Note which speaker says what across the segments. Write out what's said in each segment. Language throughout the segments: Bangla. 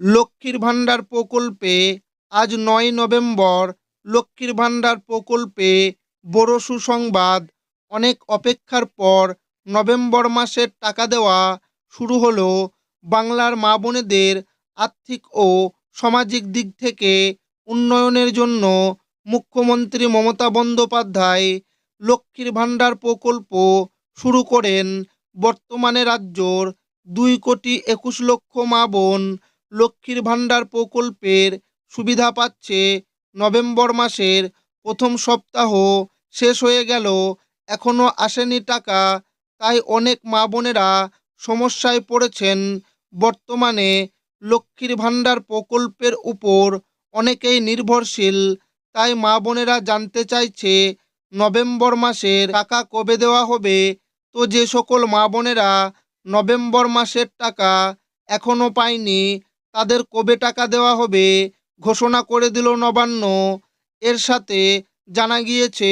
Speaker 1: লক্ষ্মীর ভাণ্ডার প্রকল্পে আজ নয় নভেম্বর লক্ষ্মীর ভাণ্ডার প্রকল্পে বড় সুসংবাদ। অনেক অপেক্ষার পর নভেম্বর মাসের টাকা দেওয়া শুরু হলো বাংলার মা বোনেদের আর্থিক ও সামাজিক দিক থেকে উন্নয়নের জন্য মুখ্যমন্ত্রী মমতা বন্দ্যোপাধ্যায় লক্ষ্মীর ভাণ্ডার প্রকল্প শুরু করেন। বর্তমানে রাজ্যর দুই কোটি একুশ লক্ষ মা বোন লক্ষ্মীর ভাণ্ডার প্রকল্পের সুবিধা পাচ্ছে। নভেম্বর মাসের প্রথম সপ্তাহ শেষ হয়ে গেল এখনও আসেনি টাকা, তাই অনেক মা বোনেরা সমস্যায় পড়েছেন। বর্তমানে লক্ষ্মীর ভাণ্ডার প্রকল্পের উপর অনেকেই নির্ভরশীল, তাই মা বোনেরা জানতে চাইছে, নভেম্বর মাসের টাকা কবে দেওয়া হবে? তো যে সকল মা বোনেরা নভেম্বর মাসের টাকা এখনও পায়নি তাদের কবে টাকা দেওয়া হবে ঘোষণা করে দিল নবান্ন। এর সাথে জানা গিয়েছে,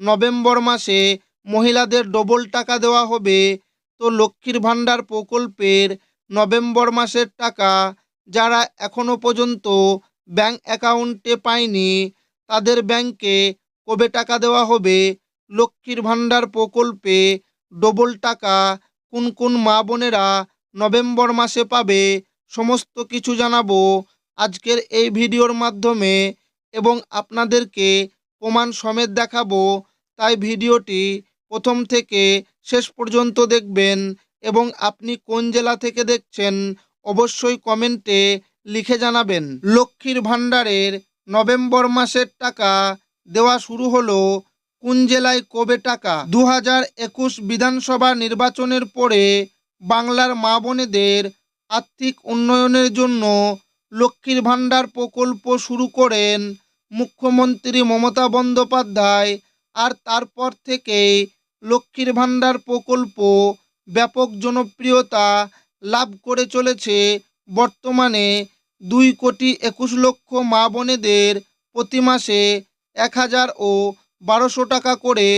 Speaker 1: নভেম্বর মাসে মহিলাদের ডবল টাকা দেওয়া হবে। তো লক্ষ্মীর ভাণ্ডার প্রকল্পের নভেম্বর মাসের টাকা যারা এখনও পর্যন্ত ব্যাংক অ্যাকাউন্টে পায়নি, তাদের ব্যাংকে কবে টাকা দেওয়া হবে? লক্ষ্মীর ভাণ্ডার প্রকল্পে ডবল টাকা কোন কোন মা বোনেরা নভেম্বর মাসে পাবে? সমস্ত কিছু জানাব আজকের এই ভিডিওর মাধ্যমে এবং আপনাদেরকে প্রমাণ সমেত দেখাবো। তাই ভিডিওটি প্রথম থেকে শেষ পর্যন্ত দেখবেন এবং আপনি কোন জেলা থেকে দেখছেন অবশ্যই কমেন্টে লিখে জানাবেন। লক্ষ্মীর ভাণ্ডারের নভেম্বর মাসের টাকা দেওয়া শুরু হলো কোন জেলায় কবে টাকা? দু হাজার একুশ বিধানসভা নির্বাচনের পরে বাংলার মা বোনেদের আর্থিক উন্নয়নের জন্য লক্ষ্মীর ভাণ্ডার প্রকল্প শুরু করেন মুখ্যমন্ত্রী মমতা বন্দ্যোপাধ্যায়। আর তারপর থেকেই লক্ষ্মীর ভাণ্ডার প্রকল্প ব্যাপক জনপ্রিয়তা লাভ করে চলেছে। বর্তমানে দুই কোটি একুশ লক্ষ মা বোনেদের প্রতি মাসে এক হাজার ও বারোশো টাকা করে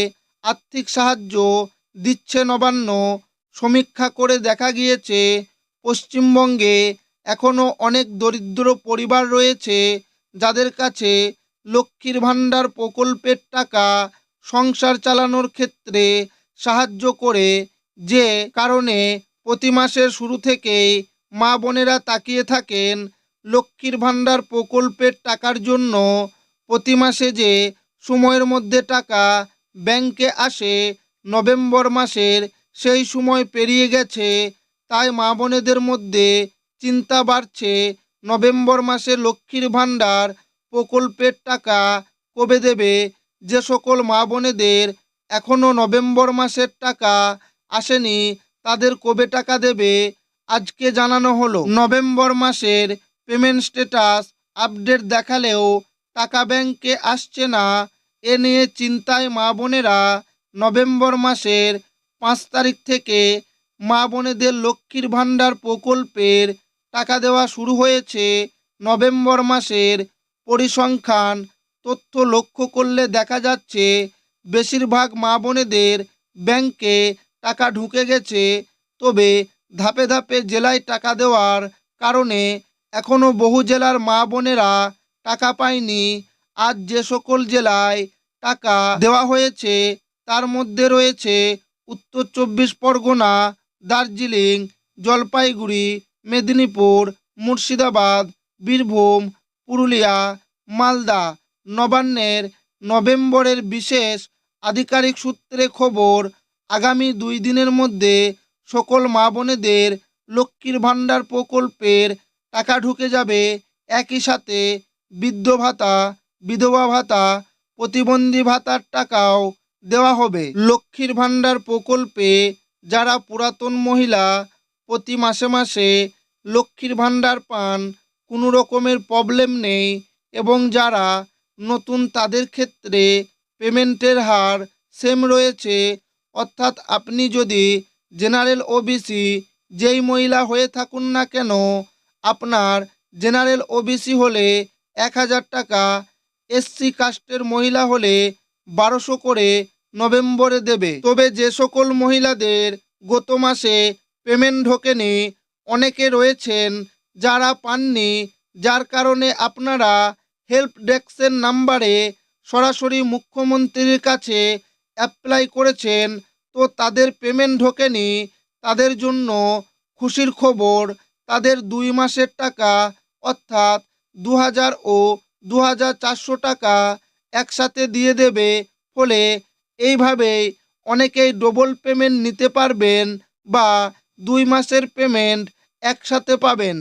Speaker 1: আর্থিক সাহায্য দিচ্ছে নবান্ন। সমীক্ষা করে দেখা গিয়েছে পশ্চিমবঙ্গে এখনও অনেক দরিদ্র পরিবার রয়েছে যাদের কাছে লক্ষ্মীর ভাণ্ডার প্রকল্পের টাকা সংসার চালানোর ক্ষেত্রে সাহায্য করে, যে কারণে প্রতি মাসের শুরু থেকেই মা বোনেরা তাকিয়ে থাকেন লক্ষ্মীর ভাণ্ডার প্রকল্পের টাকার জন্য। প্রতি মাসে যে সময়ের মধ্যে টাকা ব্যাংকে আসে, নভেম্বর মাসের সেই সময় পেরিয়ে গেছে তাই মা বোনেদের মধ্যে চিন্তা বাড়ছে। নভেম্বর মাসে লক্ষ্মীর ভাণ্ডার, প্রকল্পের টাকা কবে দেবে? যে সকল মা বোনেদের এখনও নভেম্বর মাসের টাকা আসেনি, তাদের কবে টাকা দেবে? আজকে জানানো হলো। নভেম্বর মাসের পেমেন্ট স্ট্যাটাস আপডেট দেখালেও টাকা ব্যাংকে আসছে না। এ নিয়ে চিন্তায় মা বোনেরা নভেম্বর মাসের পাঁচ তারিখ থেকে মা বোনেদের লক্ষ্মীর ভাণ্ডার প্রকল্পের টাকা দেওয়া শুরু হয়েছে নভেম্বর মাসের পরিসংখ্যান। তথ্য লক্ষ্য করলে দেখা যাচ্ছে, বেশিরভাগ মা বোনেদের ব্যাংকে টাকা ঢুকে গেছে। তবে ধাপে ধাপে জেলায় টাকা দেওয়ার কারণে এখনও বহু জেলার মা বোনেরা টাকা পায়নি। আজ যে সকল জেলায় টাকা দেওয়া হয়েছে, তার মধ্যে রয়েছে উত্তর চব্বিশ পরগনা দার্জিলিং, জলপাইগুড়ি, মেদিনীপুর, মুর্শিদাবাদ, বীরভূম, পুরুলিয়া, মালদা। নবান্নের নভেম্বরের বিশেষ আধিকারিক সূত্রে খবর, আগামী দুই দিনের মধ্যে সকল মা বোনেদের লক্ষ্মীর ভাণ্ডার প্রকল্পের টাকা ঢুকে যাবে। একই সাথে বৃদ্ধ ভাতা, বিধবা ভাতা, প্রতিবন্ধী ভাতার টাকাও দেওয়া হবে। লক্ষ্মীর ভাণ্ডার প্রকল্পে যারা পুরাতন মহিলা প্রতি মাসে মাসে লক্ষ্মীর ভাণ্ডার পান, কোনো রকমের প্রবলেম নেই এবং যারা নতুন তাদের ক্ষেত্রে পেমেন্টের হার সেম রয়েছে, অর্থাৎ আপনি যদি জেনারেল ওবিসি যেই মহিলা হয়ে থাকুন না কেন, আপনার জেনারেল ওবিসি হলে এক হাজার টাকা এসসি কাস্টের মহিলা হলে বারোশো করে নভেম্বরে দেবে। তবে যে সকল মহিলাদের গত মাসে পেমেন্ট ঢোকেনি, অনেকে রয়েছেন যারা পাননি, যার কারণে আপনারা হেল্প ডেস্কের নাম্বারে সরাসরি মুখ্যমন্ত্রীর কাছে অ্যাপ্লাই করেছেন, তো তাদের পেমেন্ট ঢোকেনি, তাদের জন্য খুশির খবর, তাদের দুই মাসের টাকা, অর্থাৎ দু হাজার ও দু হাজার চারশো টাকা একসাথে দিয়ে দেবে, ফলে এইভাবেই অনেকেই ডবল পেমেন্ট নিতে পারবেন বা দুই মাসের পেমেন্ট একসাথে পাবেন।